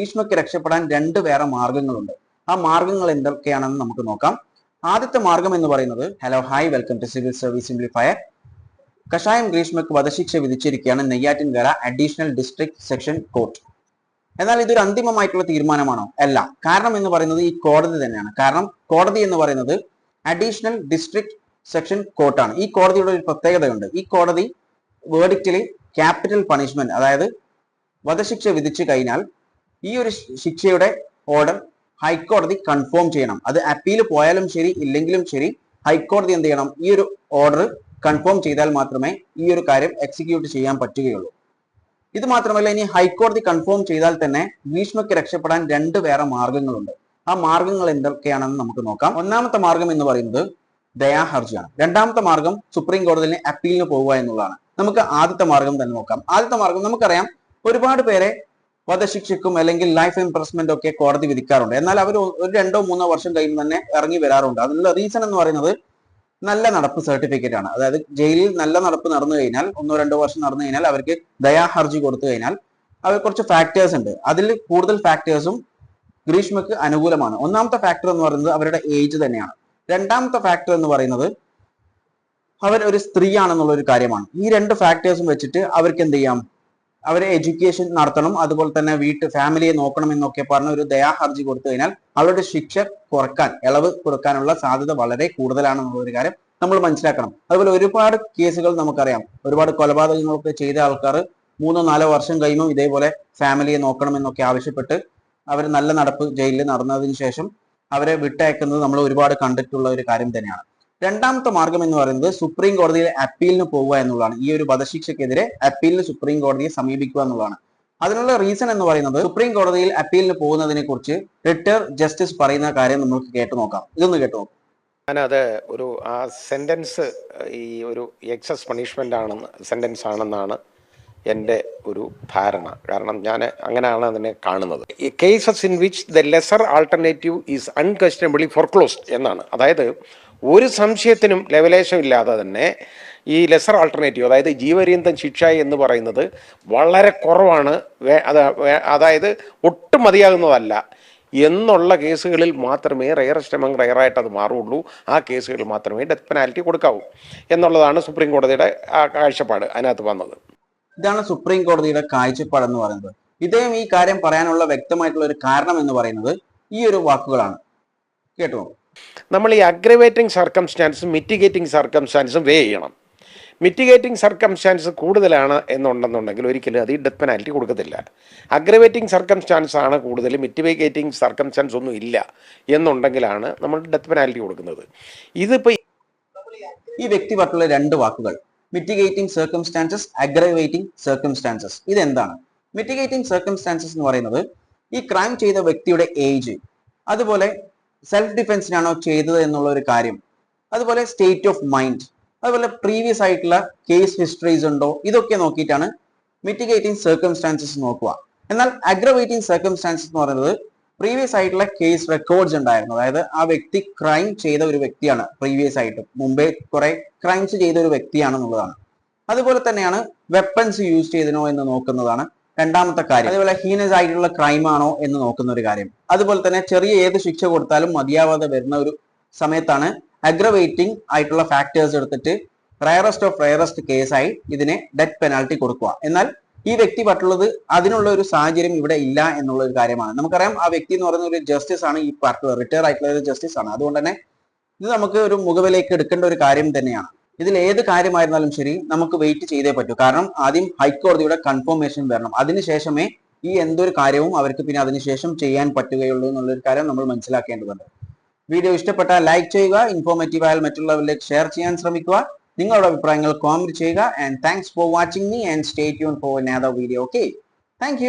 ഭീഷ്മയ്ക്ക് രക്ഷപ്പെടാൻ രണ്ട് വേറെ മാർഗങ്ങളുണ്ട്. ആ മാർഗങ്ങൾ എന്തൊക്കെയാണെന്ന് നമുക്ക് നോക്കാം. ആദ്യത്തെ മാർഗം എന്ന് പറയുന്നത് hello hi welcome to civil service simplifier കഷായം ഗ്രീഷ്മയ്ക്ക് വധശിക്ഷ വിധിച്ചിരിക്കുകയാണ് Neyyattinkara additional district section court എന്നാൽ ഇതൊരു അന്തിമമായിട്ടുള്ള തീരുമാനമാണോ? അല്ല. കാരണം എന്ന് പറയുന്നത് ഈ കോടതി തന്നെയാണ്. കാരണം കോടതി എന്ന് പറയുന്നത് അഡീഷണൽ ഡിസ്ട്രിക്ട് സെക്ഷൻ കോർട്ടാണ് ഈ കോടതിയുടെ ഒരു പ്രത്യേകതയുണ്ട്. ഈ കോടതി വേർഡിക്റ്റിൽ ക്യാപിറ്റൽ പണിഷ്മെന്റ് അതായത് വധശിക്ഷ വിധിച്ചു കഴിഞ്ഞാൽ ഈ ഒരു ശിക്ഷയുടെ ഓർഡർ ഹൈക്കോടതി കൺഫേം ചെയ്യണം. അത് അപ്പീൽ പോയാലും ശരി ഇല്ലെങ്കിലും ശരി ഹൈക്കോടതി എന്ത് ചെയ്യണം? ഈ ഒരു ഓർഡർ കൺഫേം ചെയ്താൽ മാത്രമേ ഈ ഒരു കാര്യം എക്സിക്യൂട്ട് ചെയ്യാൻ പറ്റുകയുള്ളൂ. ഇത് മാത്രമല്ല ഇനി ഹൈക്കോടതി കൺഫേം ചെയ്താൽ തന്നെ ഭീഷ്മയ്ക്ക് രക്ഷപ്പെടാൻ രണ്ട് വേറെ മാർഗങ്ങളുണ്ട് ആ മാർഗങ്ങൾ എന്തൊക്കെയാണെന്ന് നമുക്ക് നോക്കാം. ഒന്നാമത്തെ മാർഗം എന്ന് പറയുന്നത് ദയാഹർജിയാണ് രണ്ടാമത്തെ മാർഗം സുപ്രീം കോടതിയിലെ അപ്പീലിന് പോവുക എന്നുള്ളതാണ്. നമുക്ക് ആദ്യത്തെ മാർഗം തന്നെ നോക്കാം. ആദ്യത്തെ മാർഗം നമുക്കറിയാം ഒരുപാട് പേരെ വധശിക്ഷയ്ക്കും അല്ലെങ്കിൽ ലൈഫ് ഇംപ്രസ്മെന്റ് ഒക്കെ കോടതി വിധിക്കാറുണ്ട്. എന്നാൽ അവർ ഒരു രണ്ടോ മൂന്നോ വർഷം കഴിയുമ്പോൾ തന്നെ ഇറങ്ങി വരാറുണ്ട്. അതിനുള്ള റീസൺ എന്ന് പറയുന്നത് നല്ല നടപ്പ് സർട്ടിഫിക്കറ്റ് ആണ്. അതായത് ജയിലിൽ നല്ല നടപ്പ് നടന്നു കഴിഞ്ഞാൽ ഒന്നോ രണ്ടോ വർഷം നടന്നു കഴിഞ്ഞാൽ അവർക്ക് ദയാഹർജി കൊടുത്തു കഴിഞ്ഞാൽ അവർ കുറച്ച് ഫാക്ടേഴ്സ് ഉണ്ട്. അതിൽ കൂടുതൽ ഫാക്ടേഴ്സും ഗ്രീഷ്മക്ക് അനുകൂലമാണ്. ഒന്നാമത്തെ ഫാക്ടർ എന്ന് പറയുന്നത് അവരുടെ ഏജ് തന്നെയാണ്. രണ്ടാമത്തെ ഫാക്ടർ എന്ന് പറയുന്നത് അവർ ഒരു സ്ത്രീയാണെന്നുള്ള ഒരു കാര്യമാണ്. ഈ രണ്ട് ഫാക്ടേഴ്സും വെച്ചിട്ട് അവർക്ക് എന്ത് ചെയ്യാം? അവരെ എഡ്യൂക്കേഷൻ നടത്തണം. അതുപോലെ തന്നെ വീട്ട് ഫാമിലിയെ നോക്കണം എന്നൊക്കെ പറഞ്ഞ ഒരു ദയാഹർജി കൊടുത്തു കഴിഞ്ഞാൽ അവരുടെ ശിക്ഷ കുറയ്ക്കാൻ ഇളവ് കൊടുക്കാനുള്ള സാധ്യത വളരെ കൂടുതലാണെന്നുള്ള ഒരു കാര്യം നമ്മൾ മനസ്സിലാക്കണം. അതുപോലെ ഒരുപാട് കേസുകൾ നമുക്കറിയാം. ഒരുപാട് കൊലപാതകങ്ങളൊക്കെ ചെയ്ത ആൾക്കാർ മൂന്നോ നാലോ വർഷം കഴിയുമ്പോൾ ഇതേപോലെ ഫാമിലിയെ നോക്കണം എന്നൊക്കെ ആവശ്യപ്പെട്ട് അവർ നല്ല നടപ്പ് ജയിലിൽ നടന്നതിന് ശേഷം അവരെ വിട്ടയക്കുന്നത് നമ്മൾ ഒരുപാട് കണ്ടിട്ടുള്ള ഒരു കാര്യം തന്നെയാണ്. രണ്ടാമത്തെ മാർഗം എന്ന് പറയുന്നത് സുപ്രീം കോടതിയിൽ അപ്പീലിന് പോവുക എന്നുള്ളതാണ്. ഈ ഒരു വധശിക്ഷക്കെതിരെ അപ്പീലിന് സുപ്രീം കോടതിയെ സമീപിക്കുക എന്നുള്ളതാണ്. അതിനുള്ള റീസൺ എന്ന് പറയുന്നത് സുപ്രീം കോടതിയിൽ അപ്പീലിന് പോകുന്നതിനെ കുറിച്ച് റിട്ടയർ ജസ്റ്റിസ് പറയുന്ന കാര്യം നമുക്ക് കേട്ടു നോക്കാം. ഇതൊന്ന് കേട്ടു നോക്കാം. ഞാനത് ഒരു ആ സെന്റൻസ് ഈ ഒരു എക്സസ് പണിഷ്മെന്റ് ആണെന്ന് സെന്റൻസ് ആണെന്നാണ് എന്റെ ഒരു ധാരണ. കാരണം ഞാൻ അങ്ങനെയാണ് അതിനെ കാണുന്നത്. ഈ cases in which the lesser alternative is unquestionably foreclosed എന്നാണ്. അതായത് ഒരു സംശയത്തിനും ലെവലേശമില്ലാതെ തന്നെ ഈ ലെസർ ആൾട്ടർനേറ്റീവ് അതായത് ജീവരീന്തൻ ശിക്ഷ എന്ന് പറയുന്നത് വളരെ കുറവാണ്. അതായത് ഒട്ടും മതിയാകുന്നതല്ല. എന്നുള്ള കേസുകളിൽ മാത്രമേ റയറസ്റ്റ് എമംഗ് റയറായിട്ട് അത് മാറുള്ളൂ ആ കേസുകളിൽ മാത്രമേ ഡെത്ത് പെനാൽറ്റി കൊടുക്കാവൂ. എന്നുള്ളതാണ് സുപ്രീം കോടതിയുടെ ആ കാഴ്ചപ്പാട് അതിനകത്ത് വന്നത്. ഇതാണ് സുപ്രീം കോടതിയുടെ കാഴ്ചപ്പാട് എന്ന് പറയുന്നത്. ഇദ്ദേഹം ഈ കാര്യം പറയാനുള്ള വ്യക്തമായിട്ടുള്ള ഒരു കാരണം എന്ന് പറയുന്നത് ഈ ഒരു വാക്കുകളാണ്. കേട്ടോ നമ്മൾ ഈ അഗ്രവേറ്റിംഗ് സർക്കംസ്റ്റാൻസും മിറ്റിഗേറ്റിംഗ് സർക്കംസ്റ്റാൻസും വേ ചെയ്യണം. മിറ്റിഗേറ്റിംഗ് സർക്കംസ്റ്റാൻസ് കൂടുതലാണ് എന്നുണ്ടെന്നുണ്ടെങ്കിൽ ഒരിക്കലും അത് ഈ ഡെത്ത് പെനാൽറ്റി കൊടുക്കത്തില്ല. അഗ്രവേറ്റിംഗ് സർക്കംസ്റ്റാൻസ് ആണ് കൂടുതൽ മിറ്റിഗേറ്റിംഗ് സർക്കംസ്റ്റാൻസ് ഒന്നും ഇല്ല എന്നുണ്ടെങ്കിലാണ് നമ്മൾ ഡെത്ത് പെനാൽറ്റി കൊടുക്കുന്നത്. ഇതിപ്പോൾ ഈ വ്യക്തി പറഞ്ഞുള്ള രണ്ട് വാക്കുകൾ മിറ്റിഗേറ്റിംഗ് സർക്കംസ്റ്റാൻസസ് അഗ്രവേറ്റിംഗ് സർക്കംസ്റ്റാൻസസ് ഇതെന്താണ്? മിറ്റിഗേറ്റിംഗ് സർക്കംസ്റ്റാൻസസ് എന്ന് പറയുന്നത് ഈ ക്രൈം ചെയ്ത വ്യക്തിയുടെ ഏജ് അതുപോലെ സെൽഫ് ഡിഫെൻസിനാണോ ചെയ്തത് എന്നുള്ള ഒരു കാര്യം. അതുപോലെ സ്റ്റേറ്റ് ഓഫ് മൈൻഡ് അതുപോലെ പ്രീവിയസ് ആയിട്ടുള്ള കേസ് ഹിസ്റ്ററീസ് ഉണ്ടോ? ഇതൊക്കെ നോക്കിയിട്ടാണ് മിറ്റിഗേറ്റിംഗ് സർക്കംസ്റ്റാൻസസ് നോക്കുക. എന്നാൽ അഗ്രവേറ്റിംഗ് സർക്കംസ്റ്റാൻസസ് എന്ന് പറയുന്നത് പ്രീവിയസ് ആയിട്ടുള്ള കേസ് റെക്കോർഡ്സ് ഉണ്ടായിരുന്നു. അതായത് ആ വ്യക്തി ക്രൈം ചെയ്ത ഒരു വ്യക്തിയാണ് പ്രീവിയസ് ആയിട്ട്. മുമ്പേ കുറെ ക്രൈംസ് ചെയ്ത ഒരു വ്യക്തിയാണെന്നുള്ളതാണ്. അതുപോലെ തന്നെയാണ് വെപ്പൺസ് യൂസ് ചെയ്തനോ എന്ന് നോക്കുന്നതാണ് രണ്ടാമത്തെ കാര്യം. അതേപോലെ ഹീനസ് ആയിട്ടുള്ള ക്രൈം ആണോ എന്ന് നോക്കുന്ന ഒരു കാര്യം. അതുപോലെ തന്നെ ചെറിയ ഏത് ശിക്ഷ കൊടുത്താലും മതിയാവാതെ വരുന്ന ഒരു സമയത്താണ് അഗ്രവേറ്റിംഗ് ആയിട്ടുള്ള ഫാക്ടേഴ്സ് എടുത്തിട്ട് റയറസ്റ്റ് ഓഫ് റയറസ്റ്റ് കേസായി ഇതിനെ ഡെത്ത് പെനാൾട്ടി കൊടുക്കുക. എന്നാൽ ഈ വ്യക്തി പറ്റുള്ളത് അതിനുള്ള ഒരു സാഹചര്യം ഇവിടെ ഇല്ല എന്നുള്ള ഒരു കാര്യമാണ്. നമുക്കറിയാം ആ വ്യക്തി എന്ന് പറയുന്ന ഒരു ജസ്റ്റിസ് ആണ് ഈ പാർട്ടി റിട്ടയർ ആയിട്ടുള്ള ഒരു ജസ്റ്റിസ് ആണ്. അതുകൊണ്ട് തന്നെ ഇത് നമുക്ക് ഒരു മുഖവിലേക്ക് എടുക്കേണ്ട ഒരു കാര്യം തന്നെയാണ്. ഇതിൽ ഏത് കാര്യമായിരുന്നാലും ശരി നമുക്ക് വെയിറ്റ് ചെയ്തേ പറ്റൂ. കാരണം ആദ്യം ഹൈക്കോടതിയുടെ കൺഫർമേഷൻ വരണം. അതിനുശേഷമേ ഈ എന്തൊരു കാര്യവും അവർക്ക് പിന്നെ അതിനുശേഷം ചെയ്യാൻ പറ്റുകയുള്ളൂ എന്നുള്ളൊരു കാര്യം നമ്മൾ മനസ്സിലാക്കേണ്ടതുണ്ട്. വീഡിയോ ഇഷ്ടപ്പെട്ടാൽ ലൈക്ക് ചെയ്യുക ഇൻഫോർമേറ്റീവ് ആയാൽ മറ്റുള്ളവരിലേക്ക് ഷെയർ ചെയ്യാൻ ശ്രമിക്കുക. നിങ്ങളുടെ അഭിപ്രായങ്ങൾ കോമെന്റ് ചെയ്യുക. And thanks for watching me and stay tune for another video okay thank